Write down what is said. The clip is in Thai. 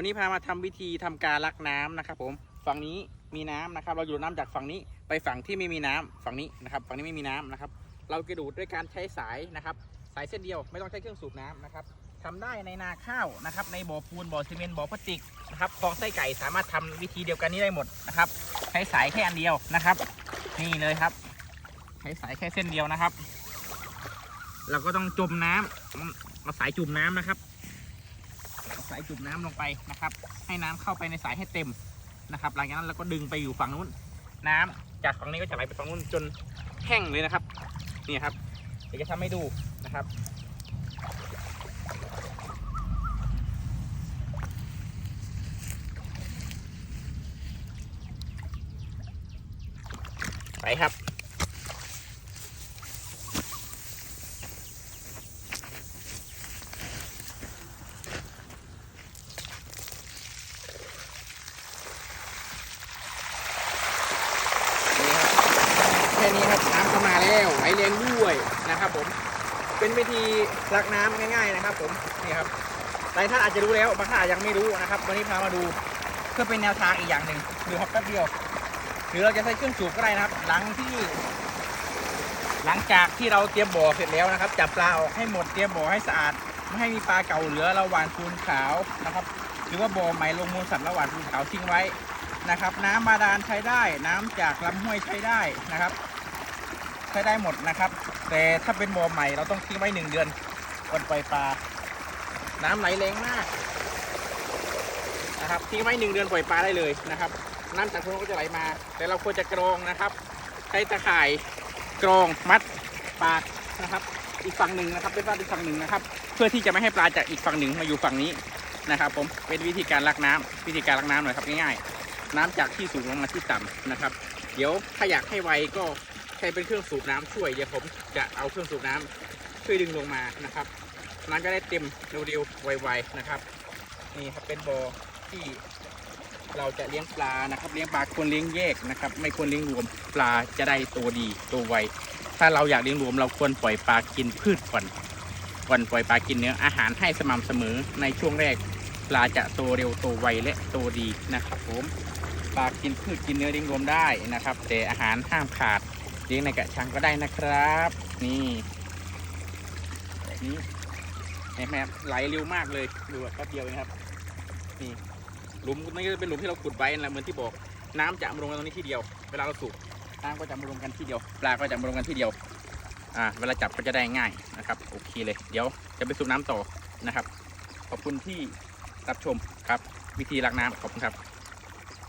วันนี้พามาทำวิธีทำการลักน้ำนะครับ ผมฝั่งนี้มีน้ำนะครับ เราอยู่น้ำจากฝั่งนี้ไปฝั่งที่ไม่มีน้ำฝั่งนี้นะครับ ฝั่งนี้ไม่มีน้ำนะครับ เรากระดูดด้วยการใช้สายนะครับ สายเส้นเดียวไม่ต้องใช้เครื่องสูบน้ำนะครับทำได้ในนาข้าวนะครับ ในบ่อปูนบ่อซีเมนต์บ่อพลาสติกนะครับคลองไส้ไก่สามารถทำวิธีเดียวกันนี้ได้หมดนะครับ ใช้สายแค่อันเดียวนะครับ นี่เลยครับ ใช้สายแค่เส้นเดียวนะครับ เราก็ต้องจมน้ำเอาสายจุ่มน้ำนะครับ สายจุ่มน้ำลงไปนะครับ ให้น้ำเข้าไปในสายให้เต็มนะครับ หลังจากนั้นเราก็ดึงไปอยู่ฝั่งนู้น น้ำจากฝั่งนี้ก็จะไหลไปฝั่งนู้นจนแห้งเลยนะครับนี่ครับเดี๋ยวจะทำให้ดูนะครับไปครับ นี่ครับแค่ นี้ครับน้ำเข้ามาแล้วไหลแรงด้วยนะครับผมเป็นวิธีรักน้ำง่าย ๆนะครับ ผมนี่ครับหลายท่านอาจจะรู้แล้วบางท่านยังไม่รู้นะครับ วันนี้พามาดูเพื่อเป็นแนวทางอีกอย่างหนึ่งดูครับแป๊บเดียว หรือเราจะใช้เครื่องสูบก็ได้นะครับ หลังที่ หลังจากที่เราเตรียมบ่อเสร็จแล้วนะครับ จับปลาออกให้หมดเตรียมบ่อให้สะอาดไม่ให้มีปลาเก่าเหลือเราหว่านปูนขาวนะครับ หรือว่าบ่อใหม่ลงมูลสัตว์ระหว่านปูนขาวทิ้งไว้นะครับ น้ำบาดาลใช้ได้ น้ำจากลำห้วยใช้ได้นะครับ ใช้ได้หมดนะครับ แต่ถ้าเป็นบ่อใหม่เราต้องทิ้งไว้หนึ่งเดือนก่อนปล่อยปลา น้ำไหลแรงมากนะครับทิ้งไว้หนึ่งเดือนปล่อยปลาได้เลยนะครับ น้ำจากทุ่งก็จะไหลมา แต่เราควรจะกรองนะครับ ใช้ตะข่ายกรองมัดปากนะครับ อีกฝั่งหนึ่งนะครับเป็นว่าอีกฝั่งหนึ่งนะครับ เพื่อที่จะไม่ให้ปลาจากอีกฝั่งหนึ่งมาอยู่ฝั่งนี้นะครับผมเป็นวิธีการลักน้ำวิธีการลักน้ำหน่อยครับง่ายๆ น้ำจากที่สูงลงมาที่ต่ำนะครับ เดี๋ยวถ้าอยากให้ไวก็ ใช้เป็นเครื่องสูบน้ำช่วยเดี๋ยวผมจะเอาเครื่องสูบน้ำช่วยดึงลงมานะครับน้ำจะได้เต็มเร็วๆไวๆนะครับ นี่ครับเป็นบ่อที่เราจะเลี้ยงปลานะครับ เลี้ยงปลาควรเลี้ยงแยกนะครับ ไม่ควรเลี้ยงรวมปลาจะได้ตัวดีตัวไวถ้าเราอยากเลี้ยงรวม เราควรปล่อยปลากินพืชก่อนก่อนปล่อยปลากินเนื้ออาหารให้สม่ำเสมอในช่วงแรกปลาจะโตเร็วโตไวและโตดีนะครับผมปลากินพืชกินเนื้อเลี้ยงรวมได้นะครับ แต่อาหารห้ามขาด เลี้ยงในกระชังก็ได้นะครับ นี่แบบนี้เห็นไหมครับไหลเร็วมากเลยดูแบบแป๊บเดียวเองครับ นี่หลุมนี่ก็เป็นหลุมที่เราขุดไว้นะเหมือนที่บอก น้ำจะมารวมกันตรงนี้ที่เดียว เวลาเราสูบน้ำก็จะมารวมกันที่เดียวปลาก็จะมารวมกันที่เดียวอ่าเวลาจับก็จะได้ง่ายนะครับ โอเคเลย เดี๋ยวจะไปสูบน้ำต่อนะครับ ขอบคุณที่รับชมครับ วิธีล้างน้ำขอบคุณครับ